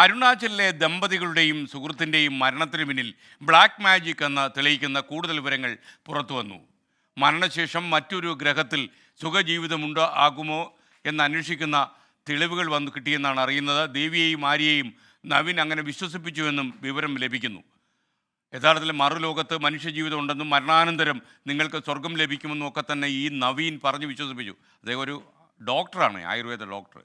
അരുണാചലിലെ ദമ്പതികളുടെയും സുഹൃത്തിന്റെയും മരണത്തിന് പിന്നിൽ black magic എന്ന് തെളിയിക്കുന്ന കൂടുതൽ വിവരങ്ങൾ പുറത്തു വന്നു. മരണശേഷം മറ്റൊരു ഗ്രഹത്തിൽ സുഖജീവിതമുണ്ടോ ആകുമോ എന്ന് അന്വേഷിക്കുന്ന തെളിവുകൾ വന്നു കിട്ടിയെന്നാണ് അറിയുന്നത്. ദേവിയെയും ആര്യയെയും നവീൻ അങ്ങനെ വിശ്വസിപ്പിച്ചുവെന്നും വിവരം ലഭിക്കുന്നു. യഥാർത്ഥത്തിൽ മറുലോകത്ത് മനുഷ്യജീവിതം ഉണ്ടെന്നും മരണാനന്തരം നിങ്ങൾക്ക് സ്വർഗം ലഭിക്കുമെന്നും ഒക്കെ തന്നെ ഈ നവീൻ പറഞ്ഞ് വിശ്വസിപ്പിച്ചു. അദ്ദേഹം ഒരു ഡോക്ടറാണ് ആയുർവേദ ഡോക്ടർ.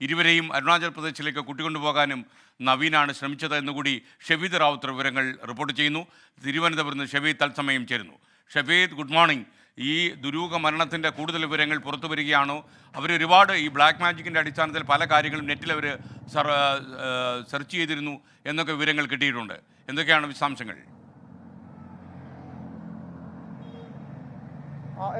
ഇരുവരെയും അരുണാചൽ പ്രദേശിലേക്ക് കൂട്ടിക്കൊണ്ടുപോകാനും നവീനാണ് ശ്രമിച്ചത് എന്നുകൂടി ഷബീദ് റാവുത്തർ വിവരങ്ങൾ റിപ്പോർട്ട് ചെയ്യുന്നു. തിരുവനന്തപുരത്ത് നിന്ന് ഷെഫീദ് തത്സമയം ചേരുന്നു. ഷബീദ് ഗുഡ് മോർണിംഗ് ഈ ദുരൂഹ മരണത്തിന്റെ കൂടുതൽ വിവരങ്ങൾ പുറത്തു വരികയാണോ. അവർ ഒരുപാട് ഈ ബ്ലാക്ക് മാജിക്കിന്റെ അടിസ്ഥാനത്തിൽ പല കാര്യങ്ങളും നെറ്റിൽ അവർ സെർച്ച് ചെയ്തിരുന്നു എന്നൊക്കെ വിവരങ്ങൾ കിട്ടിയിട്ടുണ്ട്. എന്തൊക്കെയാണ് വിശദാംശങ്ങൾ?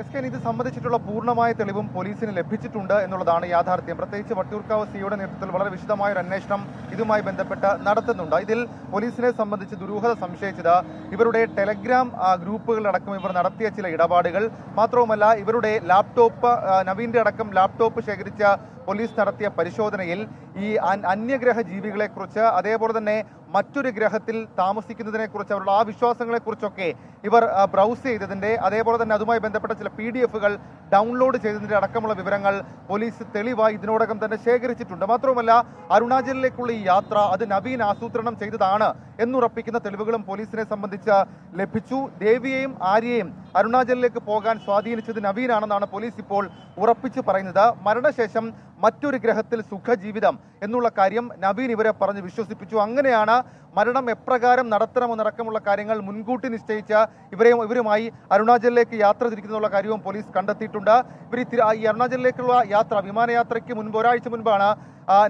എസ് കെ ഇത് സംബന്ധിച്ചിട്ടുള്ള പൂർണമായ തെളിവും പോലീസിന് ലഭിച്ചിട്ടുണ്ട് എന്നുള്ളതാണ് യാഥാർത്ഥ്യം. പ്രത്യേകിച്ച് വട്ടിയൂർക്കാവ് സിയുടെ നേതൃത്വത്തിൽ വളരെ വിശദമായ ഒരു അന്വേഷണം ഇതുമായി ബന്ധപ്പെട്ട് നടത്തുന്നുണ്ട്. ഇതിൽ പോലീസിനെ സംബന്ധിച്ച് ദുരൂഹത സംശയിച്ചത് ഇവരുടെ ടെലഗ്രാം ഗ്രൂപ്പുകളടക്കം ഇവർ നടത്തിയ ചില ഇടപാടുകൾ. മാത്രവുമല്ല ഇവരുടെ ലാപ്ടോപ്പ് നവീന്റെ അടക്കം ലാപ്ടോപ്പ് ശേഖരിച്ച പോലീസ് നടത്തിയ പരിശോധനയിൽ ഈ അന്യഗ്രഹ ജീവികളെക്കുറിച്ച് അതേപോലെ തന്നെ മറ്റൊരു ഗ്രഹത്തിൽ താമസിക്കുന്നതിനെ കുറിച്ച് അവരുടെ ആ വിശ്വാസങ്ങളെ കുറിച്ചൊക്കെ ഇവർ ബ്രൗസ് ചെയ്തതിന്റെ അതേപോലെ തന്നെ അതുമായി ബന്ധപ്പെട്ട ചില പി ഡി എഫുകൾ ഡൗൺലോഡ് ചെയ്തതിന്റെ അടക്കമുള്ള വിവരങ്ങൾ പോലീസ് തെളിവായി ഇതിനോടകം തന്നെ ശേഖരിച്ചിട്ടുണ്ട്. മാത്രവുമല്ല അരുണാചലിലേക്കുള്ള ഈ യാത്ര അത് നവീൻ ആസൂത്രണം ചെയ്തതാണ് എന്നുറപ്പിക്കുന്ന തെളിവുകളും പോലീസിനെ സംബന്ധിച്ച് ലഭിച്ചു. ദേവിയെയും ആര്യയെയും അരുണാചലിലേക്ക് പോകാൻ സ്വാധീനിച്ചത് നവീനാണെന്നാണ് പോലീസ് ഇപ്പോൾ ഉറപ്പിച്ചു പറയുന്നത്. മരണശേഷം മറ്റൊരു ഗ്രഹത്തിൽ സുഖജീവിതം എന്നുള്ള കാര്യം നവീൻ ഇവരെ പറഞ്ഞ് വിശ്വസിപ്പിച്ചു. അങ്ങനെയാണ് മരണം എപ്രകാരം നടത്തണമെന്നടക്കമുള്ള കാര്യങ്ങൾ മുൻകൂട്ടി നിശ്ചയിച്ച ഇവരെയും ഇവരുമായി അരുണാചലിലേക്ക് യാത്ര തിരിക്കുന്നുള്ള കാര്യവും പോലീസ് കണ്ടെത്തിയിട്ടുണ്ട്. ഇവർ ഈ അരുണാചലിലേക്കുള്ള യാത്ര വിമാനയാത്രയ്ക്ക് മുൻപ് ഒരാഴ്ച മുൻപാണ്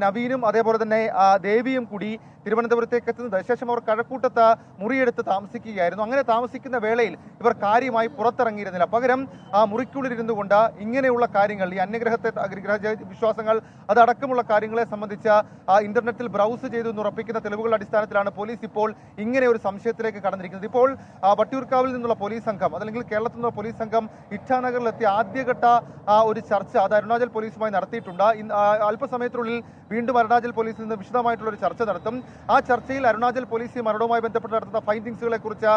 നവീനും അതേപോലെ തന്നെ ദേവിയും കൂടി തിരുവനന്തപുരത്തേക്ക് എത്തുന്നത്. ശേഷം അവർ കഴക്കൂട്ടത്ത് മുറിയെടുത്ത് താമസിക്കുകയായിരുന്നു. അങ്ങനെ താമസിക്കുന്ന വേളയിൽ ഇവർ കാര്യമായി പുറത്തിറങ്ങിയിരുന്നില്ല. പകരം ആ മുറിക്കുള്ളിൽ ഇരുന്നു കൊണ്ട് ഇങ്ങനെയുള്ള കാര്യങ്ങൾ ഈ അന്യഗ്രഹത്തെ ഗ്രഹ വിശ്വാസങ്ങൾ അതടക്കമുള്ള കാര്യങ്ങളെ സംബന്ധിച്ച് ഇന്റർനെറ്റിൽ ബ്രൗസ് ചെയ്തു എന്ന് ഉറപ്പിക്കുന്ന തെളിവുകളുടെ അടിസ്ഥാനത്തിലാണ് പോലീസ് ഇപ്പോൾ ഇങ്ങനെ ഒരു സംശയത്തിലേക്ക് കടന്നിരിക്കുന്നത്. ഇപ്പോൾ വട്ടിയൂർക്കാവിൽ നിന്നുള്ള പോലീസ് സംഘം അതല്ലെങ്കിൽ കേരളത്തിൽ നിന്നുള്ള പോലീസ് സംഘം ഇറ്റാനഗറിലെത്തിയ ആദ്യഘട്ട ഒരു ചർച്ച അത് അരുണാചൽ പോലീസുമായി നടത്തിയിട്ടുണ്ട്. അല്പസമയത്തിനുള്ളിൽ വീണ്ടും അരുണാചൽ പോലീസിൽ നിന്ന് വിശദമായിട്ടുള്ള ഒരു ചർച്ച നടത്തും. ആ ചർച്ചയിൽ അരുണാചൽ പോലീസ് മരണവുമായി ബന്ധപ്പെട്ട് നടത്തുന്ന ഫൈൻഡിങ്സുകളെ കുറിച്ച്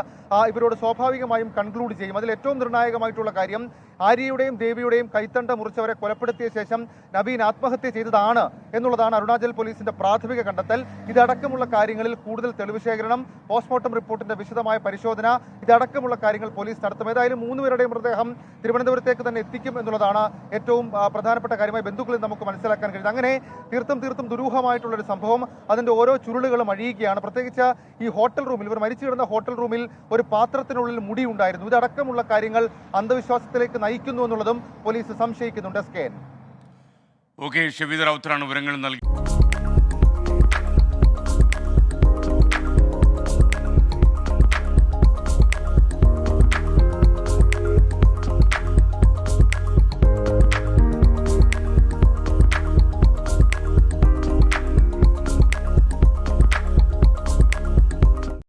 ഇവരോട് സ്വാഭാവികമായും കൺക്ലൂഡ് ചെയ്യും. അതിൽ ഏറ്റവും നിർണായകമായിട്ടുള്ള കാര്യം ആര്യയുടെയും ദേവിയുടെയും കൈത്തണ്ട മുറിച്ചവരെ കൊലപ്പെടുത്തിയ ശേഷം നവീൻ ആത്മഹത്യ ചെയ്തതാണ് എന്നുള്ളതാണ് അരുണാചൽ പോലീസിന്റെ പ്രാഥമിക കണ്ടെത്തൽ. ഇതടക്കമുള്ള കാര്യങ്ങളിൽ കൂടുതൽ തെളിവ് ശേഖരണം പോസ്റ്റ്മോർട്ടം റിപ്പോർട്ടിന്റെ വിശദമായ പരിശോധന ഇതടക്കമുള്ള കാര്യങ്ങൾ പോലീസ് നടത്തും. ഏതായാലും മൂന്നുപേരുടെയും മൃതദേഹം തിരുവനന്തപുരത്തേക്ക് തന്നെ എത്തിക്കും എന്നുള്ളതാണ് ഏറ്റവും പ്രധാനപ്പെട്ട കാര്യമായി ബന്ധുക്കളിൽ നമുക്ക് മനസ്സിലാക്കാൻ കഴിയുന്നത്. അങ്ങനെ തീർത്തും തീർത്തും ദുരൂഹമായിട്ടുള്ള ഒരു സംഭവം അതിന്റെ ഓരോ ചുരുളുകളും അഴിയുകയാണ്. പ്രത്യേകിച്ച് ഈ ഹോട്ടൽ റൂമിൽ ഇവർ മരിച്ചു കിടന്ന ഹോട്ടൽ റൂമിൽ ഒരു പാത്രത്തിനുള്ളിൽ മുടി ഉണ്ടായിരുന്നു. ഇതടക്കമുള്ള കാര്യങ്ങൾ അന്ധവിശ്വാസത്തിലേക്ക് നയിക്കുന്നു എന്നുള്ളതും പോലീസ് സംശയിക്കുന്നുണ്ട്. സ്കേൻ ഓക്കെ ഷബീദ് റൗത്തറാണ് വിവരങ്ങൾ നൽകി